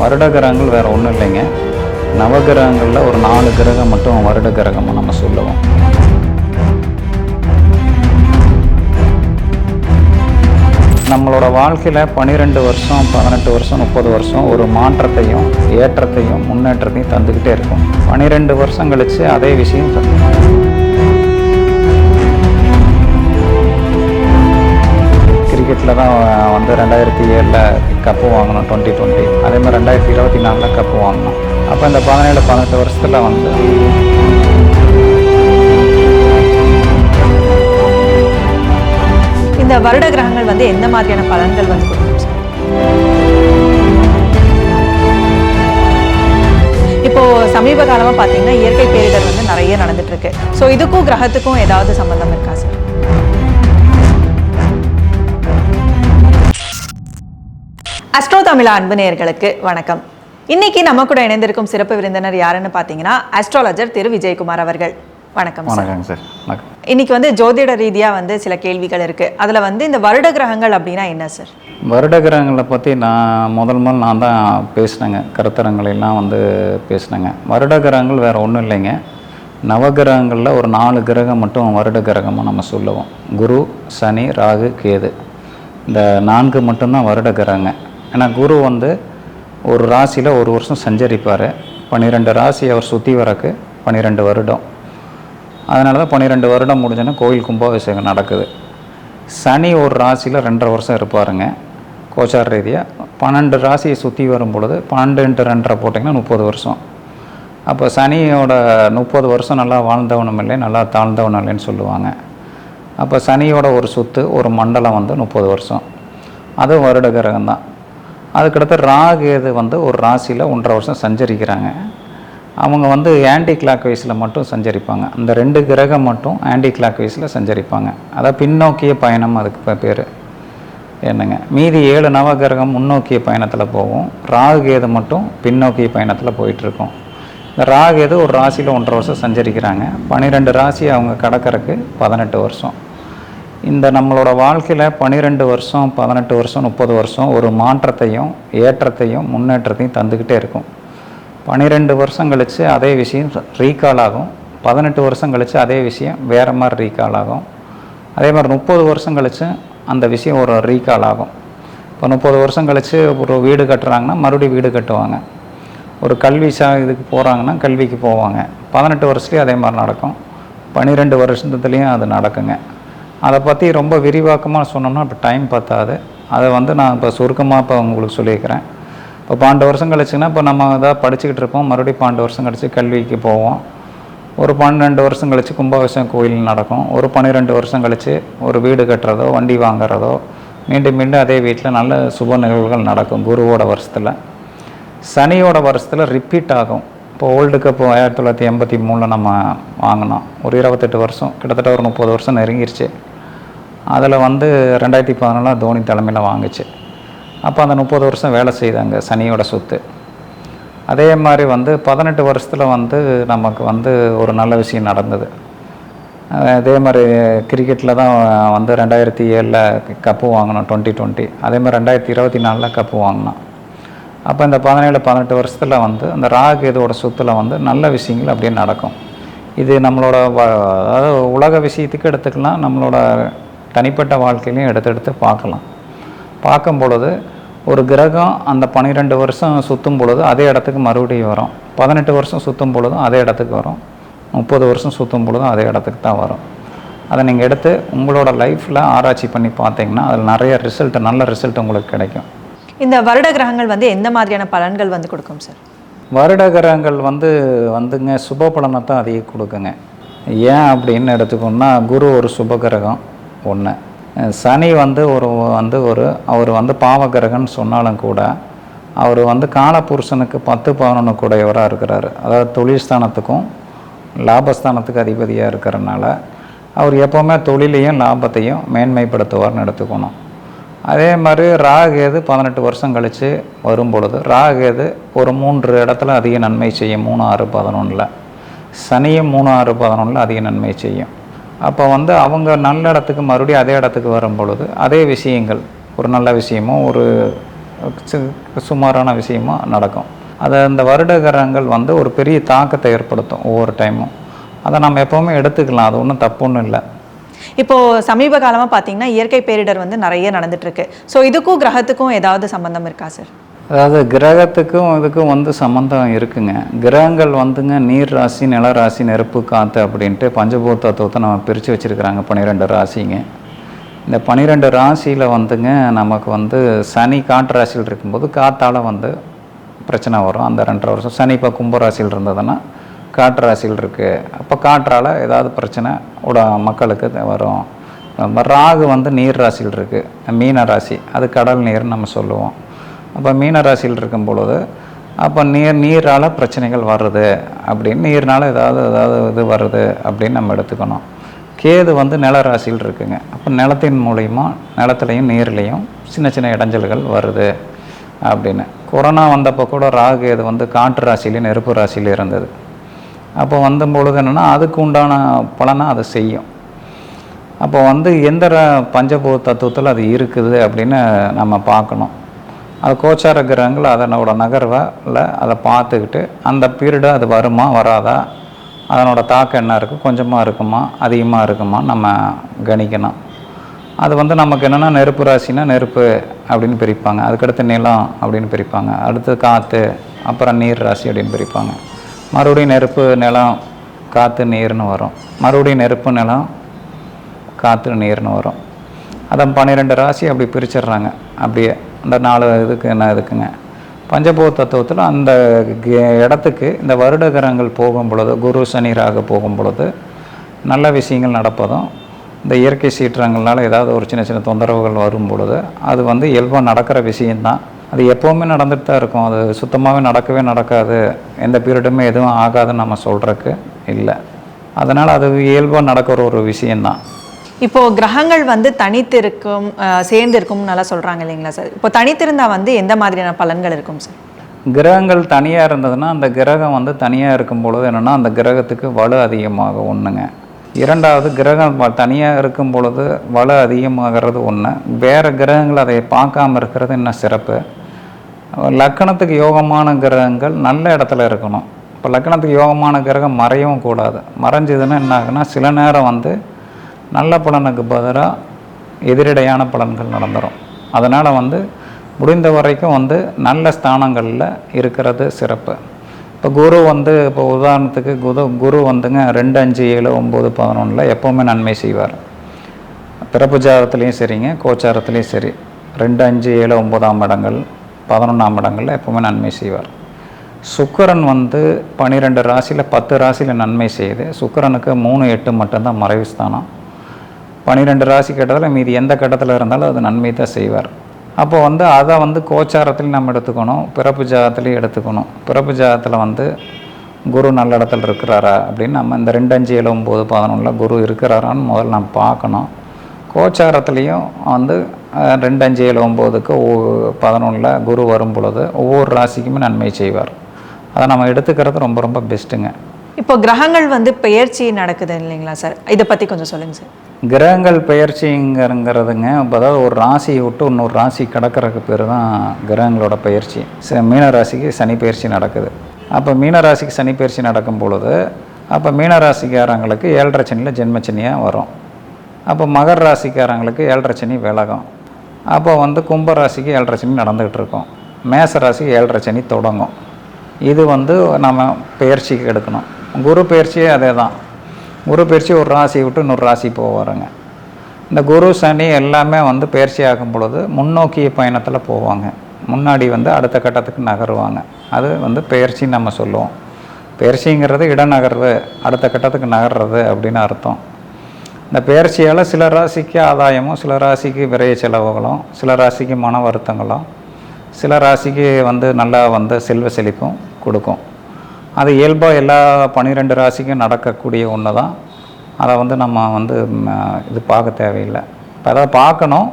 வருட கிரகங்கள் வேறு ஒன்றும் இல்லைங்க. நவகிரகங்களில் ஒரு நாலு கிரகம் மட்டும் வருட கிரகமாக நம்ம சொல்லுவோம். நம்மளோட வாழ்க்கையில் பன்னிரெண்டு வருஷம் பதினெட்டு வருஷம் முப்பது வருஷம் ஒரு மாற்றத்தையும் ஏற்றத்தையும் முன்னேற்றத்தையும் தந்துக்கிட்டே இருக்கும். பன்னிரெண்டு வருஷம் கழித்து அதே விஷயம் கிரிக்கெட்டில் தான் வந்து ரெண்டாயிரத்தி ஏழில் கப்பு வாங்கினோம் டுவெண்ட்டி டுவெண்ட்டி அதே மாதிரி ரெண்டாயிரத்தி இருபத்தி நாலில் கப்பு வாங்கினோம் அப்போ இந்த பதினேழு பதினெட்டு வருஷத்தில் வந்து இந்த வருட கிரகங்கள் வந்து எந்த மாதிரியான பலன்கள் வந்து கொடுக்கும் இப்போ சமீப காலமாக பார்த்தீங்கன்னா இயற்கை பேரிடர் வந்து நிறைய நடந்துட்டு இருக்கு. ஸோ இதுக்கும் கிரகத்துக்கும் ஏதாவது சம்பந்தம் இருக்கா சார்? அஸ்ட்ரோ தமிழ் அன்பு நேயர்களுக்கு வணக்கம். இன்னைக்கு நம்ம கூட இணைந்திருக்கும் சிறப்பு விருந்தினர் யாருன்னு பார்த்தீங்கன்னா அஸ்ட்ராலஜர் திரு விஜயகுமார் அவர்கள். வணக்கம் சார் வணக்கங்க சார் வணக்கம். இன்னைக்கு வந்து ஜோதிட ரீதியா வந்து சில கேள்விகள் இருக்கு. அதுல வந்து இந்த வருட கிரகங்கள் அப்படின்னா என்ன சார் வருட கிரகங்களை பற்றி நான் முதல் முதல் நான் தான் பேசினேங்க. கருத்தரங்களெல்லாம் வந்து பேசினேங்க. வருட கிரகங்கள் வேறு ஒன்றும் இல்லைங்க. நவகிரகங்களில் ஒரு நாலு கிரகம் மட்டும் வருட கிரகமாக நம்ம சொல்லுவோம். குரு சனி ராகு கேது. இந்த நான்கு மட்டும்தான் வருட கிரகங்க. ஏன்னா குரு வந்து ஒரு ராசியில் ஒரு வருஷம் சஞ்சரிப்பார். பன்னிரெண்டு ராசி அவர் சுற்றி வரக்கு பன்னிரெண்டு வருடம். அதனால தான் பன்னிரெண்டு வருடம் முடிஞ்சோன்னா கோயில் கும்பாபிஷேகம் நடக்குது. சனி ஒரு ராசியில் ரெண்டரை வருஷம் இருப்பாருங்க. கோச்சார் ரீதியாக பன்னெண்டு ராசியை சுற்றி வரும் பொழுது பன்னெண்டு இன்ட்டு ரெண்டரை போட்டிங்கன்னா முப்பது வருஷம். அப்போ சனியோட முப்பது வருஷம் நல்லா வாழ்ந்தவனும் இல்லை நல்லா தாழ்ந்தவனும் இல்லைன்னு சொல்லுவாங்க. அப்போ சனியோட ஒரு சுத்து ஒரு மண்டலம் வந்து முப்பது வருஷம். அது வருட கிரகம் தான். அதுக்கடுத்து ராகு வந்து ஒரு ராசியில் ஒன்றரை வருஷம் சஞ்சரிக்கிறாங்க. அவங்க வந்து ஆன்டி கிளாக் வைஸில் மட்டும் சஞ்சரிப்பாங்க. அந்த ரெண்டு கிரகம் மட்டும் ஆன்டி கிளாக் வைஸில் சஞ்சரிப்பாங்க. அதான் பின்னோக்கிய பயணம் அதுக்கு பேர். என்னங்க? மீதி ஏழு நவகிரகம் முன்னோக்கிய பயணத்தில் போகும். ராகு கேது மட்டும் பின்னோக்கிய பயணத்தில் போயிட்டுருக்கோம். இந்த ராகு ஒரு ராசியில் ஒன்றரை வருஷம் சஞ்சரிக்கிறாங்க. பன்னிரெண்டு ராசி அவங்க கடக்கறக்கு பதினெட்டு வருஷம். இந்த நம்மளோட வாழ்க்கையில் பன்னிரெண்டு வருஷம் பதினெட்டு வருஷம் முப்பது வருஷம் ஒரு மாற்றத்தையும் ஏற்றத்தையும் முன்னேற்றத்தையும் தந்துக்கிட்டே இருக்கும். பன்னிரெண்டு வருஷம் கழித்து அதே விஷயம் ரீகால் ஆகும். பதினெட்டு வருஷம் கழித்து அதே விஷயம் வேறு மாதிரி ரீகால் ஆகும். அதே மாதிரி முப்பது வருஷம் கழித்து அந்த விஷயம் ஒரு ரீகால் ஆகும். இப்போ முப்பது வருஷம் கழித்து ஒரு வீடு கட்டுறாங்கன்னா மறுபடியும் வீடு கட்டுவாங்க. ஒரு கல்வி சா இதுக்கு போகிறாங்கன்னா கல்விக்கு போவாங்க. பதினெட்டு வருஷத்துலேயும் அதே மாதிரி நடக்கும். பன்னிரெண்டு வருஷத்துலேயும் அது நடக்குங்க. அதை பற்றி ரொம்ப விரிவாக்கமாக சொன்னோம்னா இப்போ டைம் பத்தாது. அதை வந்து நான் இப்போ சுருக்கமாக இப்போ உங்களுக்கு சொல்லியிருக்கிறேன். இப்போ பன்னெண்டு வருஷம் கழிச்சுன்னா இப்போ நம்ம இதாக படிச்சுக்கிட்டு இருப்போம். மறுபடியும் பன்னெண்டு வருஷம் கழிச்சு கல்விக்கு போவோம். ஒரு பன்னெண்டு வருஷம் கழித்து கும்பாபிஷேகம் கோயில் நடக்கும். ஒரு பன்னிரெண்டு வருஷம் கழித்து ஒரு வீடு கட்டுறதோ வண்டி வாங்குறதோ மீண்டும் மீண்டும் அதே வீட்டில் நல்ல சுப நிகழ்வுகள் நடக்கும் குருவோட வருஷத்தில். சனியோட வருஷத்தில் ரிப்பீட் ஆகும். இப்போ ஓல்டு கப் ஆயிரத்தி தொள்ளாயிரத்தி எண்பத்தி மூணில் நம்ம வாங்கினோம். ஒரு இருபத்தெட்டு வருஷம் கிட்டத்தட்ட ஒரு முப்பது வருஷம் நெருங்கிருச்சு. அதில் வந்து ரெண்டாயிரத்தி பதினாலாம் தோனி தலைமையில் வாங்குச்சு. அப்போ அந்த முப்பது வருஷம் வேலை செய்தாங்க சனியோட சொத்து. அதே மாதிரி வந்து பதினெட்டு வருஷத்தில் வந்து நமக்கு வந்து ஒரு நல்ல விஷயம் நடந்தது. அதே மாதிரி கிரிக்கெட்டில் தான் வந்து ரெண்டாயிரத்தி ஏழில் கப்பு வாங்கினோம் டுவெண்ட்டி டுவெண்ட்டி. அதே மாதிரி ரெண்டாயிரத்தி இருபத்தி நாலில் கப்பு வாங்கினோம். அப்போ இந்த பதினேழு பதினெட்டு வருஷத்தில் வந்து அந்த ராகு இதோட சொத்தில் வந்து நல்ல விஷயங்கள் அப்படியே நடக்கும். இது நம்மளோட வ- அதாவது உலக விஷயத்துக்கு எடுத்துக்கலாம் நம்மளோட தனிப்பட்ட வாழ்க்கையிலையும் எடுத்து எடுத்து பார்க்கலாம். பார்க்கும் பொழுது ஒரு கிரகம் அந்த பன்னிரெண்டு வருஷம் சுற்றும் பொழுது அதே இடத்துக்கு மறுபடியும் வரும். பதினெட்டு வருஷம் சுற்றும் பொழுதும் அதே இடத்துக்கு வரும். முப்பது வருஷம் சுற்றும் பொழுதும் அதே இடத்துக்கு தான் வரும். அதை நீங்கள் எடுத்து உங்களோட லைஃப்பில் ஆராய்ச்சி பண்ணி பார்த்தீங்கன்னா அதில் நிறைய ரிசல்ட் நல்ல ரிசல்ட் உங்களுக்கு கிடைக்கும். இந்த வருட கிரகங்கள் வந்து எந்த மாதிரியான பலன்கள் வந்து கொடுக்கும் சார்? வருட கிரகங்கள் வந்து வந்துங்க சுப பலனை தான் அதிகம் கொடுக்குங்க. ஏன் அப்படின்னு எடுத்துக்கோன்னா குரு ஒரு சுப கிரகம். ஒன்று சனி வந்து ஒரு வந்து ஒரு அவர் வந்து பாவகிரகன் சொன்னாலும் கூட அவர் வந்து காலபுருஷனுக்கு பத்து பதினொன்று கூடையவராக இருக்கிறாரு. அதாவது தொழில்ஸ்தானத்துக்கும் லாபஸ்தானத்துக்கு அதிபதியாக இருக்கிறனால அவர் எப்போவுமே தொழிலையும் லாபத்தையும் மேன்மைப்படுத்துவார்னு எடுத்துக்கணும். அதே மாதிரி ராகேது பதினெட்டு வருஷம் கழித்து வரும் பொழுது ராகேது ஒரு மூன்று இடத்துல அதிக நன்மை செய்யும் மூணு ஆறு பதினொன்றில் சனியும் மூணு ஆறு பதினொன்றில் அதிக நன்மை செய்யும். அப்போ வந்து அவங்க நல்ல இடத்துக்கு மறுபடியும் அதே இடத்துக்கு வரும் பொழுது அதே விஷயங்கள் ஒரு நல்ல விஷயமோ ஒரு சு- சுமாரான விஷயமா நடக்கும். அது அந்த வருட கிரகங்கள் வந்து ஒரு பெரிய தாக்கத்தை ஏற்படுத்தும் ஒவ்வொரு டைமும். அதை நம்ம எப்போவுமே எடுத்துக்கலாம் அது ஒன்றும் தப்பு ஒன்றும் இல்லை. இப்போ சமீப காலமாக பார்த்தீங்கன்னா இயற்கை பேரிடர் வந்து நிறைய நடந்துட்டு இருக்கு. ஸோ இதுக்கும் கிரகத்துக்கும் ஏதாவது சம்பந்தம் இருக்கா சார் அதாவது கிரகத்துக்கும் இதுக்கும் வந்து சம்மந்தம் இருக்குங்க. கிரகங்கள் வந்துங்க நீர் ராசி நில ராசி நெருப்பு காற்று அப்படின்ட்டு பஞ்சபூத தத்துவத்தை நம்ம பிரித்து வச்சுருக்குறாங்க. பன்னிரெண்டு ராசிங்க. இந்த பன்னிரெண்டு ராசியில் வந்துங்க நமக்கு வந்து சனி காற்று ராசியில் இருக்கும்போது காற்றால் வந்து பிரச்சனை வரும். அந்த ரெண்டரை வருஷம் சனி இப்போ கும்பராசியில் இருந்ததுன்னா காற்று ராசியில் இருக்குது அப்போ காற்றால் ஏதாவது பிரச்சனை உட மக்களுக்கு வரும். ராகு வந்து நீர் ராசியில் இருக்குது மீன ராசி. அது கடல் நீர்னு நம்ம சொல்லுவோம். அப்போ மீன ராசியில் இருக்கும் பொழுது அப்போ நீர் நீரால் பிரச்சனைகள் வருது அப்படின்னு நீர்னால் ஏதாவது ஏதாவது இது வருது அப்படின்னு நம்ம எடுத்துக்கணும். கேது வந்து நில ராசியில் இருக்குங்க. அப்போ நிலத்தின் மூலயமா நிலத்துலையும் நீர்லேயும் சின்ன சின்ன இடைஞ்சல்கள் வருது அப்படின்னு. கொரோனா வந்தப்போ கூட ராகு இது வந்து காற்று ராசியிலையும் நெருப்பு ராசியிலையும் இருந்தது. அப்போ வந்த பொழுது என்னென்னா அதுக்கு உண்டான பலனை அதை செய்யும். அப்போ வந்து எந்த ர- பஞ்சபூத தத்துவத்தில் அது இருக்குது அப்படின்னு நம்ம பார்க்கணும். அது கோச்சார கிரகங்கள் அதனோட நகர்வில் அதை பார்த்துக்கிட்டு அந்த பீரியடு அது வருமா வராதா? அதனோட தாக்கம் என்ன இருக்குது கொஞ்சமாக இருக்குமா? அதிகமாக இருக்குமா? நம்ம கணிக்கணும். அது வந்து நமக்கு என்னென்னா நெருப்பு ராசினா நெருப்பு அப்படின்னு பிரிப்பாங்க. அதுக்கடுத்து நிலம் அப்படின்னு பிரிப்பாங்க. அடுத்து காற்று அப்புறம் நீர் ராசி அப்படின்னு பிரிப்பாங்க. மறுபடியும் நெருப்பு நிலம் காற்று நீர்னு வரும். மறுபடியும் நெருப்பு நிலம் காற்று நீர்னு வரும். அதான் பன்னிரெண்டு ராசி அப்படி பிரிச்சிடுறாங்க. அப்படியே அந்த நாலு இதுக்கு என்ன இருக்குங்க? பஞ்சபூத தத்துவத்தில் அந்த கே- இடத்துக்கு இந்த வருட கிரகங்கள் போகும் பொழுது குரு சனி போகும் பொழுது நல்ல விஷயங்கள் நடப்பதும் இந்த இயற்கை சீற்றங்கள்னால ஏதாவது ஒரு சின்ன சின்ன தொந்தரவுகள் வரும் பொழுது அது வந்து இயல்பாக நடக்கிற விஷயந்தான். அது எப்போவுமே நடந்துட்டு தான் இருக்கும். அது சுத்தமாகவே நடக்கவே நடக்காது. எந்த பீரியடுமே எதுவும் ஆகாதுன்னு நம்ம சொல்கிறக்கு இல்லை. அதனால் அது இயல்பாக நடக்கிற ஒரு விஷயந்தான். இப்போ கிரகங்கள் வந்து தனித்திருக்கும் சேர்ந்து நல்லா சொல்றாங்க இல்லைங்களா சார்? இப்போ தனித்திருந்தா வந்து எந்த மாதிரியான பலன்கள் இருக்கும் சார்? கிரகங்கள் தனியாக இருந்ததுன்னா அந்த கிரகம் வந்து தனியாக இருக்கும் பொழுது என்னென்னா அந்த கிரகத்துக்கு வலு அதிகமாகும் ஒன்றுங்க இரண்டாவது கிரகம் தனியாக இருக்கும் பொழுது வலு அதிகமாகிறது ஒன்று வேறு கிரகங்கள் அதை பார்க்காம இருக்கிறது இன்னும் சிறப்பு? லக்கணத்துக்கு யோகமான கிரகங்கள் நல்ல இடத்துல இருக்கணும். இப்போ லக்கணத்துக்கு யோகமான கிரகம் மறையவும் கூடாது. மறைஞ்சதுன்னா என்ன ஆகுனா சில நேரம் வந்து நல்ல பலனுக்கு பதிலாக எதிரடையான பலன்கள் நடந்துடும் அதனால் வந்து முடிந்த வரைக்கும் வந்து நல்ல ஸ்தானங்களில் இருக்கிறது சிறப்பு. இப்போ குரு வந்து இப்போ உதாரணத்துக்கு குரு குரு வந்துங்க ரெண்டு அஞ்சு ஏழு ஒம்பது பதினொன்றில் எப்போவுமே நன்மை செய்வார். பிறப்பு ஜாதத்துலேயும் சரிங்க கோச்சாரத்துலேயும் சரி. ரெண்டு அஞ்சு ஏழு ஒம்பதாம் இடங்கள் பதினொன்றாம் இடங்களில் எப்போவுமே நன்மை செய்வார். சுக்கரன் வந்து பன்னிரெண்டு ராசியில் பத்து ராசியில் நன்மை செய்யுது. சுக்கரனுக்கு மூணு எட்டு மட்டும்தான் மறைவு ஸ்தானம். பன்னிரெண்டு ராசி கட்டத்தில் மீதி எந்த கட்டத்தில் இருந்தாலும் அது நன்மை தான் செய்வார். அப்போ வந்து அதை வந்து கோச்சாரத்துலையும் நம்ம எடுத்துக்கணும் பிறப்பு ஜாகத்துலேயும் எடுத்துக்கணும். பிறப்பு ஜாகத்தில் வந்து குரு நல்ல இடத்துல இருக்கிறாரா அப்படின்னு நம்ம இந்த ரெண்டு அஞ்சு ஏழு பதினொன்றில் குரு இருக்கிறாரான்னு முதல்ல நம்ம பார்க்கணும். கோச்சாரத்துலேயும் வந்து ரெண்டு அஞ்சு ஏழு ஒம்போதுக்கு பதினொன்றில் குரு வரும் பொழுது ஒவ்வொரு ராசிக்குமே நன்மை செய்வார். அதை நம்ம எடுத்துக்கிறது ரொம்ப ரொம்ப பெஸ்ட்டுங்க இப்போ கிரகங்கள் வந்து பெயர்ச்சி நடக்குது இல்லைங்களா சார்? இதை பற்றி கொஞ்சம் சொல்லுங்க சார். கிரகங்கள் பெயர்ச்சிங்கிறங்கிறதுங்க இப்போ அதாவது ஒரு ராசியை விட்டு இன்னொரு ராசி கிடக்கிறதுக்கு பேர் தான் கிரகங்களோட பயிற்சி ச மீன ராசிக்கு சனி பயிற்சி நடக்குது. அப்போ மீன ராசிக்கு சனி பயிற்சி நடக்கும் பொழுது அப்போ மீன ராசிக்காரங்களுக்கு ஏழரை சனியில் ஜென்மச்சனியாக வரும். அப்போ மகர ராசிக்காரங்களுக்கு ஏழரை சனி விலகும். அப்போ வந்து கும்ப ராசிக்கு ஏழரை சனி நடந்துக்கிட்டு இருக்கும். மேச ராசிக்கு ஏழரை சனி தொடங்கும். இது வந்து நம்ம பயிற்சிக்கு எடுக்கணும். குரு பயிற்சியே அதே தான் குரு பயிற்சி ஒரு ராசி விட்டு இன்னொரு ராசி போவாருங்க இந்த குரு சனி எல்லாமே வந்து பயிற்சி ஆகும் பொழுது முன்னோக்கிய பயணத்தில் போவாங்க. முன்னாடி வந்து அடுத்த கட்டத்துக்கு நகருவாங்க. அது வந்து பெயர்ச்சின்னு நம்ம சொல்லுவோம். பெயர்ச்சிங்கிறது இடநகர்வு அடுத்த கட்டத்துக்கு நகர்றது அப்படின்னு அர்த்தம். இந்த பயிற்சியால் சில ராசிக்கு ஆதாயமும் சில ராசிக்கு விரைய செலவுகளும் சில ராசிக்கு மன வருத்தங்களும் சில ராசிக்கு வந்து நல்லா வந்து செல்வ செழிப்பும் கொடுக்கும். அது இயல்பாக எல்லா பன்னிரெண்டு ராசிக்கும் நடக்கக்கூடிய ஒன்று தான் அதை வந்து நம்ம வந்து இது பார்க்க தேவையில்லை. இப்போ அதை பார்க்கணும்.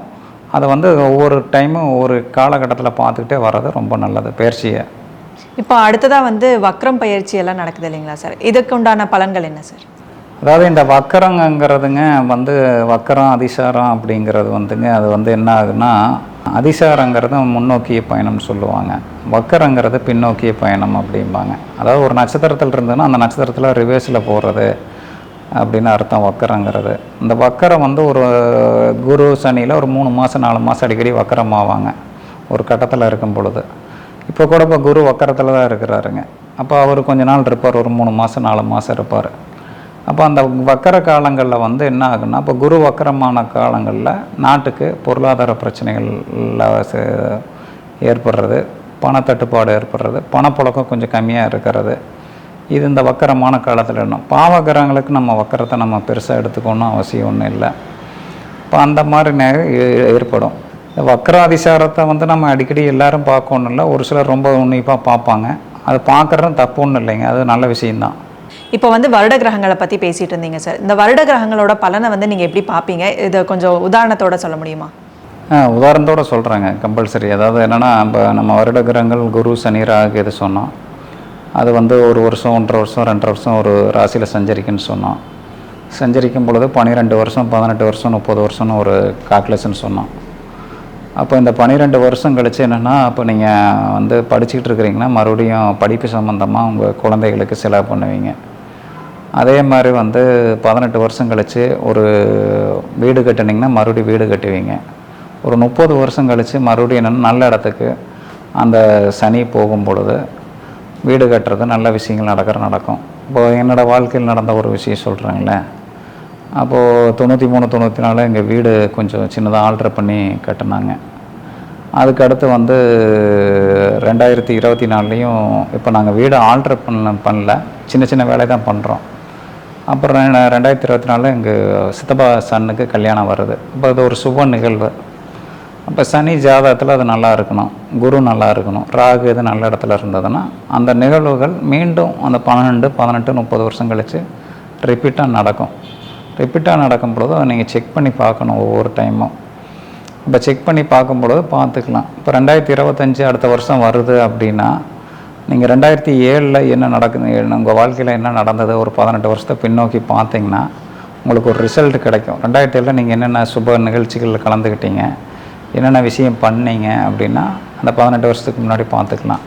அதை வந்து ஒவ்வொரு டைமும் ஒவ்வொரு காலகட்டத்தில் பார்த்துக்கிட்டே வர்றது ரொம்ப நல்லது பயிற்சியை. இப்போ அடுத்ததாக வந்து வக்ரம் பயிற்சி எல்லாம் நடக்குது இல்லைங்களா சார்? இதுக்கு உண்டான பலன்கள் என்ன சார்? அதாவது இந்த வக்கரங்கிறதுங்க வந்து வக்கரம் அதிசாரம் அப்படிங்கிறது வந்துங்க. அது வந்து என்ன ஆகுதுன்னா அதிசாரங்கிறது முன்னோக்கிய பயணம்னு சொல்லுவாங்க. வக்கரங்கிறது பின்னோக்கிய பயணம் அப்படிம்பாங்க. அதாவது ஒரு நட்சத்திரத்தில் இருந்ததுன்னா அந்த நட்சத்திரத்தில் ரிவேர்ஸில் போகிறது அப்படின்னு அர்த்தம் வக்கரங்கிறது. இந்த வக்கரம் வந்து ஒரு குரு சனியில் ஒரு மூணு மாதம் நாலு மாதம் அடிக்கடி வக்கரமாவாங்க. ஒரு கட்டத்தில் இருக்கும் பொழுது. இப்போ கூட இப்போ குரு வக்கரத்தில் தான் இருக்கிறாருங்க. அப்போ அவர் கொஞ்ச நாள் இருப்பார். ஒரு மூணு மாதம் நாலு மாதம் இருப்பார். அப்போ அந்த வக்கர காலங்களில் வந்து என்ன ஆகுன்னா இப்போ குரு வக்கரமான காலங்களில் நாட்டுக்கு பொருளாதார பிரச்சனைகள் ஏற்படுறது பணத்தட்டுப்பாடு ஏற்படுறது பணப்புழக்கம் கொஞ்சம் கம்மியாக இருக்கிறது. இது இந்த வக்கரமான காலத்தில் இன்னும். பாவகிரகங்களுக்கு நம்ம வக்கரத்தை நம்ம பெருசாக எடுத்துக்கணும் அவசியம் ஒன்றும் இல்லை. இப்போ அந்த மாதிரி நே- ஏற்படும். இந்த வக்கராதிசாரத்தை வந்து நம்ம அடிக்கடி எல்லாரும் பார்க்கணும் இல்லை ஒரு சிலர் ரொம்ப உன்னிப்பாக பார்ப்பாங்க. அது பார்க்குறதும் தப்பு ஒன்றும் இல்லைங்க. அது நல்ல விஷயம்தான். இப்போ வந்து வருட கிரகங்களை பற்றி பேசிட்டு இருந்தீங்க சார் இந்த வருட கிரகங்களோட பலனை வந்து நீங்கள் எப்படி பார்ப்பீங்க இதை கொஞ்சம் உதாரணத்தோட சொல்ல முடியுமா? ஆ உதாரணத்தோட சொல்கிறேங்க கம்பல்சரி அதாவது என்னென்னா நம்ம நம்ம வருட கிரகங்கள் குரு சனி ராகு இது சொன்னோம் அது வந்து ஒரு வருஷம் ஒன்றரை வருஷம் ரெண்டரை வருஷம் ஒரு ராசியில் சஞ்சரிக்குன்னு சொன்னோம். சஞ்சரிக்கும் பொழுது பன்னிரெண்டு வருஷம் பதினெட்டு வருஷம் முப்பது வருஷம்னு ஒரு கால்குலேஷன் சொன்னோம். அப்போ இந்த பன்னிரெண்டு வருஷம் கழித்து என்னென்னா அப்போ நீங்கள் வந்து படிச்சுக்கிட்டு இருக்கிறீங்கன்னா மறுபடியும் படிப்பு சம்மந்தமாக உங்கள் குழந்தைகளுக்கு செலவு பண்ணுவீங்க. அதே மாதிரி வந்து பதினெட்டு வருஷம் கழித்து ஒரு வீடு கட்டுனீங்கன்னா மறுபடியும் வீடு கட்டுவீங்க. ஒரு முப்பது வருஷம் கழித்து மறுபடியும் என்னென்னா நல்ல இடத்துக்கு அந்த சனி போகும் பொழுது வீடு கட்டுறது நல்ல விஷயங்கள் நடக்கிற நடக்கும். இப்போது என்னோடய வாழ்க்கையில் நடந்த ஒரு விஷயம் சொல்கிறாங்களே அப்போது தொண்ணூற்றி மூணு தொண்ணூற்றி நாலு எங்கள் வீடு கொஞ்சம் சின்னதாக ஆல்ட்ரு பண்ணி கட்டினாங்க. அதுக்கு அடுத்து வந்து ரெண்டாயிரத்தி இருபத்தி நாலுலேயும் இப்போ நாங்கள் வீடு ஆல்ட்ரு பண்ண பண்ணல. சின்ன சின்ன வேலை தான் பண்ணுறோம் அப்புறம் ரெண்டாயிரத்தி இருபத்தி நாலில் எங்கள் சித்தப்பா சன்னுக்கு கல்யாணம் வருது இப்போ அது ஒரு சுப நிகழ்வு. அப்போ சனி ஜாதகத்தில் அது நல்லா இருக்கணும். குரு நல்லா இருக்கணும். ராகு இது நல்ல இடத்துல இருந்ததுன்னா அந்த நிகழ்வுகள் மீண்டும் அந்த பன்னெண்டு பதினெட்டு முப்பது வருஷம் கழித்து ரிப்பீட்டாக நடக்கும். ரிப்பீட்டாக நடக்கும் பொழுது அதை நீங்கள் செக் பண்ணி பார்க்கணும் ஒவ்வொரு டைமும் இப்போ செக் பண்ணி பார்க்கும்பொழுது பார்த்துக்கலாம். இப்போ ரெண்டாயிரத்தி இருபத்தஞ்சி அடுத்த வருஷம் வருது அப்படின்னா நீங்கள் ரெண்டாயிரத்தி ஏழில் என்ன நடக்குது? உங்கள் வாழ்க்கையில் என்ன நடந்தது? ஒரு பதினெட்டு வருஷத்தை பின்னோக்கி பார்த்தீங்கன்னா உங்களுக்கு ஒரு ரிசல்ட் கிடைக்கும். ரெண்டாயிரத்தி ஏழில் நீங்கள் என்னென்ன சுப நிகழ்ச்சிகளில் கலந்துக்கிட்டீங்க? என்னென்ன விஷயம் பண்ணீங்க அப்படின்னா அந்த பதினெட்டு வருஷத்துக்கு முன்னாடி பார்த்துக்கலாம்.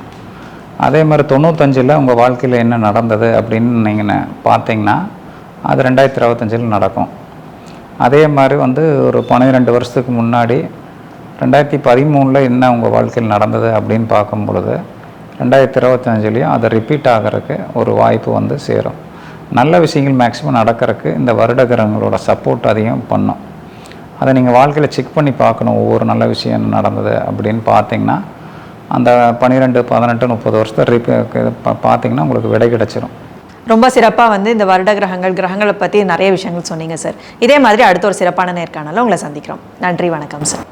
அதே மாதிரி தொண்ணூத்தஞ்சில் உங்கள் வாழ்க்கையில் என்ன நடந்தது அப்படின்னு நீங்கள் பார்த்தீங்கன்னா அது ரெண்டாயிரத்தி இருபத்தஞ்சில் நடக்கும். அதே மாதிரி வந்து ஒரு பன்னிரெண்டு வருஷத்துக்கு முன்னாடி ரெண்டாயிரத்தி பதிமூணில் என்ன உங்கள் வாழ்க்கையில் நடந்தது அப்படின்னு பார்க்கும் பொழுது ரெண்டாயிரத்தி இருபத்தஞ்சிலையும் அது ரிப்பீட் ஆகிறதுக்கு ஒரு வாய்ப்பு வந்து சேரும். நல்ல விஷயங்கள் மேக்ஸிமம் நடக்கிறதுக்கு இந்த வருட கிரகங்களோட சப்போர்ட் அதிகம் பண்ணும். அதை நீங்கள் வாழ்க்கையில் செக் பண்ணி பார்க்கணும் ஒவ்வொரு நல்ல விஷயம் என்ன நடந்தது அப்படின்னு பார்த்தீங்கன்னா அந்த பன்னிரெண்டு பதினெட்டு முப்பது வருஷத்தை ரிப்பீ பார்த்தீங்கன்னா உங்களுக்கு விடை கிடச்சிரும். ரொம்ப சிறப்பாக வந்து இந்த வருட கிரகங்கள் கிரகங்களை பற்றி நிறைய விஷயங்கள் சொன்னீங்க சார். இதே மாதிரி அடுத்த ஒரு சிறப்பான நேர்காணலில் உங்களை சந்திக்கிறோம். நன்றி வணக்கம் சார்.